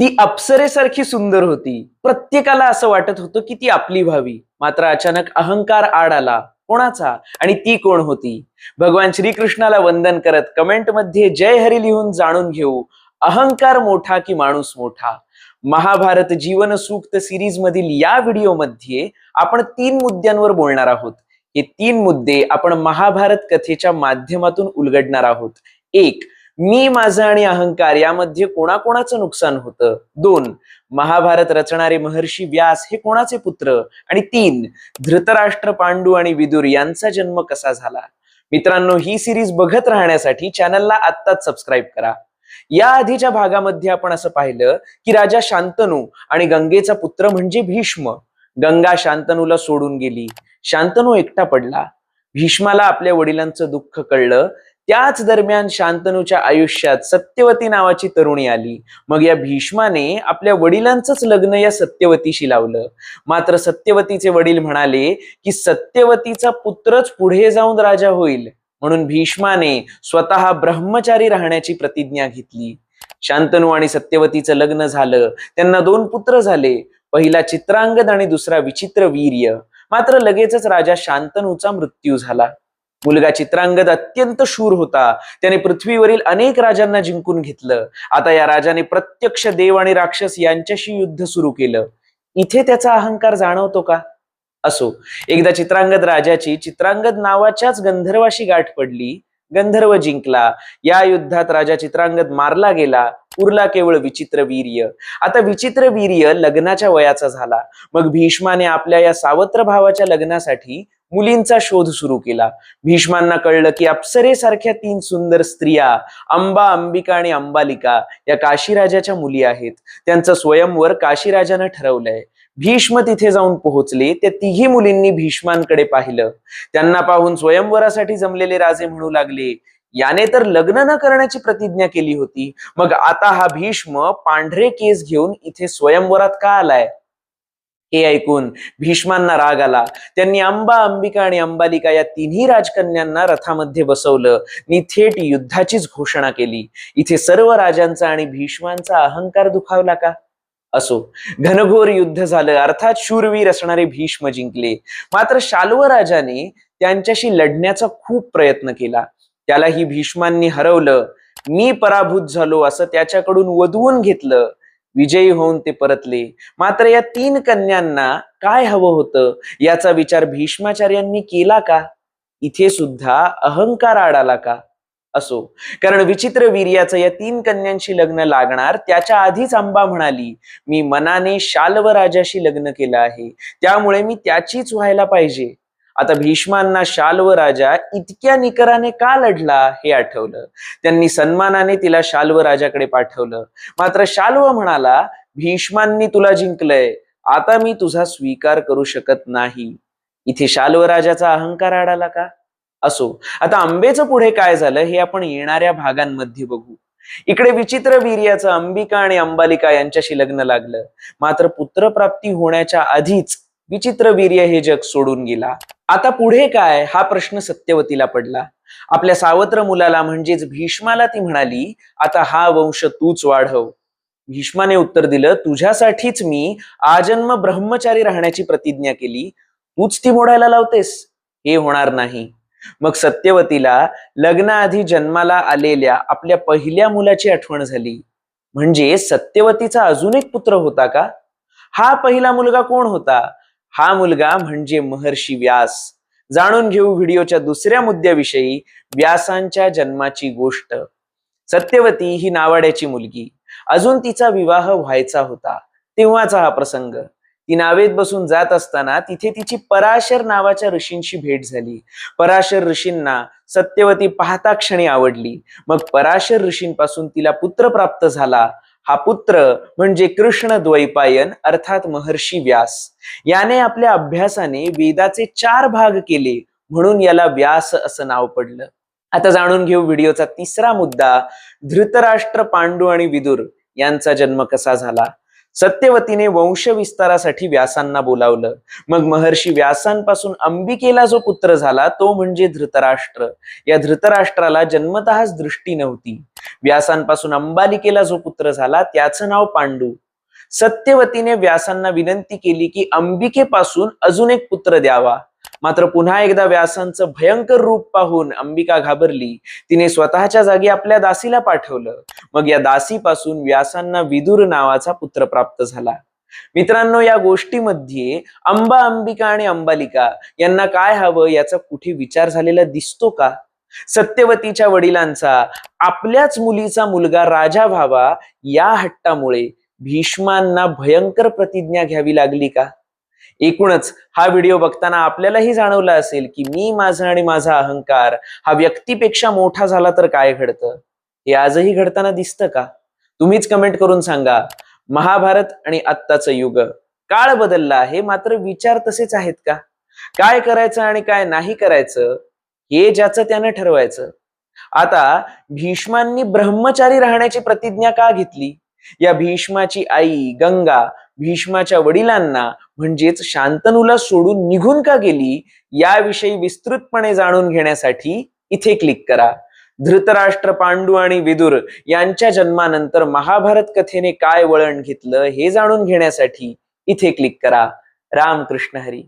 ती अप्सरेसारखी सुंदर होती. प्रत्येकाला असं वाटत होतं की ती आपली व्हावी. मात्र अचानक अहंकार आड आला. कोणाचा? आणि ती कोण होती? भगवान श्रीकृष्णाला वंदन करत कमेंटमध्ये जय हरी लिहून जाणून घेऊ. अहंकार मोठा की माणूस मोठा? महाभारत जीवन सूक्त सिरीज मधील या व्हिडिओमध्ये आपण तीन मुद्द्यांवर बोलणार आहोत. हे तीन मुद्दे आपण महाभारत कथेच्या माध्यमातून उलगडणार आहोत. एक मी माझं आणि अहंकार यामध्ये कोणाकोणाचं नुकसान होतं? दोन महाभारत रचणारे महर्षी व्यास हे कोणाचे पुत्र? आणि तीन धृतराष्ट्र पांडू आणि विदुर यांचा जन्म कसा झाला? मित्रांनो ही सिरीज बघत राहण्यासाठी चॅनलला आत्ताच सबस्क्राईब करा. या आधीच्या भागामध्ये आपण असं पाहिलं की राजा शांतनू आणि गंगेचा पुत्र म्हणजे भीष्म. गंगा शांतनूला सोडून गेली. शांतनू एकटा पडला. भीष्माला आपल्या वडिलांचं दुःख कळलं. त्याच दरम्यान शांतनूच्या आयुष्यात सत्यवती नावाची तरुणी आली. मग या भीष्माने आपल्या वडिलांचंच लग्न या सत्यवतीशी लावलं. मात्र सत्यवतीचे वडील म्हणाले की सत्यवतीचा पुत्रच पुढे जाऊन राजा होईल. म्हणून भीष्माने स्वतः ब्रह्मचारी राहण्याची प्रतिज्ञा घेतली. शांतनू आणि सत्यवतीचं लग्न झालं. त्यांना दोन पुत्र झाले. पहिला चित्रांगद आणि दुसरा विचित्र वीर्य. मात्र लगेचच राजा शांतनूचा मृत्यू झाला. मुलगा चित्रांगद अत्यंत शूर होता. त्याने पृथ्वीवरील अनेक राजांना जिंकून घेतलं. आता या राजाने प्रत्यक्ष देव आणि राक्षस यांच्याशी युद्ध सुरू केलं. इथे त्याचा अहंकार जाणवतो का? असो. एकदा चित्रांगद राजाची चित्रांगद नावाच्याच गंधर्वाशी गाठ पडली. गंधर्व जिंकला. या युद्धात राजा चित्रांगद मारला गेला. उरला केवळ विचित्र वीर्य. आता विचित्र वीर्य लग्नाच्या वयाचा झाला. मग भीष्माने आपल्या या सावत्र भावाच्या लग्नासाठी मुलींचा शोध सुरू केला. भीष्मांना कळलं की अप्सरेसारख्या तीन सुंदर स्त्रिया अंबा अंबिका आणि अंबालिका या काशीराजाच्या मुली आहेत. त्यांचं स्वयंवर काशीराजानं ठरवलंय. भीष्म तिथे जाऊन पोहोचले त्या तिघी मुलींनी भीष्मांकडे पाहिलं. त्यांना पाहून स्वयंवरासाठी जमलेले राजे म्हणू लागले याने तर लग्न न करण्याची प्रतिज्ञा केली होती. मग आता हा भीष्म पांढरे केस घेऊन इथे स्वयंवरात का आलाय? हे ऐकून भीष्मांना राग आला. त्यांनी अंबा अंबिका आणि अंबालिका या तिन्ही राजकन्यांना रथामध्ये बसवलं. मी थेट युद्धाचीच घोषणा केली. इथे सर्व राजांचा आणि भीष्मांचा अहंकार दुखावला का? असो घनघोर युद्ध झालं. अर्थात शूरवीर असणारे भीष्म जिंकले. मात्र शाल्व राजाने त्यांच्याशी लढण्याचा खूप प्रयत्न केला. त्यालाही भीष्मांनी हरवलं. मी पराभूत झालो असं त्याच्याकडून वधवून घेतलं. विजयी होऊन ते परतले. मात्र या तीन कन्यांना काय हवं होतं? याचा विचार भीष्माचार्यांनी केला का? इथे सुद्धा अहंकार आडाला का? असो. कारण विचित्र वीर्याचं या तीन कन्यांशी लग्न लागणार त्याच्या आधीच अंबा म्हणाली मी मनाने शाल्व राजाशी लग्न केलं आहे. त्यामुळे मी त्याचीच व्हायला पाहिजे. आता भीष्मांना शाल्व राजा इतक्या निकराने का लढला हे आठवलं. त्यांनी सन्मानाने तिला शाल्व राजाकडे पाठवलं. मात्र शाल्व म्हणाला भीष्मांनी तुला जिंकलंय. आता मी तुझा स्वीकार करू शकत नाही. इथे शाल्व राजाचा अहंकार आढाला का? असो. आता आंबेचं पुढे काय झालं हे आपण येणाऱ्या भागांमध्ये बघू. इकडे विचित्र वीर्याचं अंबिका आणि अंबालिका यांच्याशी लग्न लागलं. मात्र पुत्रप्राप्ती होण्याच्या आधीच विचित्र वीर्य हे जग सोडून गेला. आता पुढे काय? हा प्रश्न सत्यवतीला पडला. आपल्या सावत्र मुलाला म्हणजेच भीष्माला ती म्हणाली आता हा वंश तूच वाढव. भीष्माने उत्तर दिलं तुझ्यासाठीच मी आजन्म ब्रह्मचारी राहण्याची प्रतिज्ञा केली. तूच ती मोडायला लावतेस. हे होणार नाही. मग सत्यवतीला लग्नाआधी जन्माला आलेल्या आपल्या पहिल्या मुलाची आठवण झाली. म्हणजे सत्यवतीचा अजून एक पुत्र होता का? हा पहिला मुलगा कोण होता? हा मुलगा म्हणजे महर्षी व्यास. जाणून घेऊ व्हिडिओच्या दुसऱ्या मुद्द्याविषयी व्यासांच्या जन्माची गोष्ट. सत्यवती ही नावाड्याची मुलगी. अजून तिचा विवाह व्हायचा होता. तेव्हाचा हा प्रसंग. ती नावेत बसून जात असताना तिथे तिची पराशर नावाच्या ऋषींशी भेट झाली. पराशर ऋषींना सत्यवती पाहता क्षणी आवडली. मग पराशर ऋषींपासून तिला पुत्र प्राप्त झाला. हा पुत्र म्हणजे कृष्ण द्वैपायन अर्थात महर्षी व्यास. याने आपल्या अभ्यासाने वेदाचे चार भाग केले म्हणून याला व्यास असं नाव पडलं. आता जाणून घेऊ व्हिडिओचा तिसरा मुद्दा धृतराष्ट्र पांडू आणि विदुर यांचा जन्म कसा झाला? सत्यवतीने वंश विस्तारासाठी व्यासांना बोलावलं. मग महर्षी व्यासांपासून अंबिकेला जो पुत्र झाला तो म्हणजे धृतराष्ट्र. या धृतराष्ट्राला जन्मतःच दृष्टी नव्हती. व्यासांपासून अंबालिकेला जो पुत्र झाला त्याचं नाव पांडू. सत्यवतीने व्यासांना विनंती केली की अंबिकेपासून अजून एक पुत्र द्यावा. मात्र पुन्हा एकदा व्यासांचं भयंकर रूप पाहून अंबिका घाबरली. तिने स्वतःच्या जागी आपल्या दासीला पाठवलं. मग या दासीपासून व्यासांना विदुर नावाचा पुत्र प्राप्त झाला. मित्रांनो या गोष्टीमध्ये अंबा अंबिका आणि अंबालिका यांना काय हवं याचा कुठे विचार झालेला दिसतो का? सत्यवतीच्या वडिलांचा आपल्याच मुलीचा मुलगा राजा व्हावा या हट्टामुळे भीष्मांना भयंकर प्रतिज्ञा घ्यावी लागली का? एकूणच हा व्हिडिओ बघताना आपल्यालाही जाणवला असेल की मी माझा आणि माझा अहंकार हा व्यक्तीपेक्षा मोठा झाला तर काय घडतं? हे आजही घडताना दिसतं का? तुम्हीच कमेंट करून सांगा. महाभारत आणि आत्ताचं युग. काळ बदलला आहे मात्र विचार तसेच आहेत का? काय करायचं आणि काय नाही करायचं? हे ज्याचं त्यानं ठरवायचं. आता भीष्मांनी ब्रह्मचारी राहण्याची प्रतिज्ञा का घेतली? या भीष्माची आई गंगा भीष्माच्या वडिलांना म्हणजेच शांतनूला सोडून निघून का गेली? याविषयी विस्तृतपणे जाणून घेण्यासाठी इथे क्लिक करा. धृतराष्ट्र पांडू आणि विदुर यांच्या जन्मानंतर महाभारत कथेने काय वळण घेतलं हे जाणून घेण्यासाठी इथे क्लिक करा. रामकृष्ण हरी.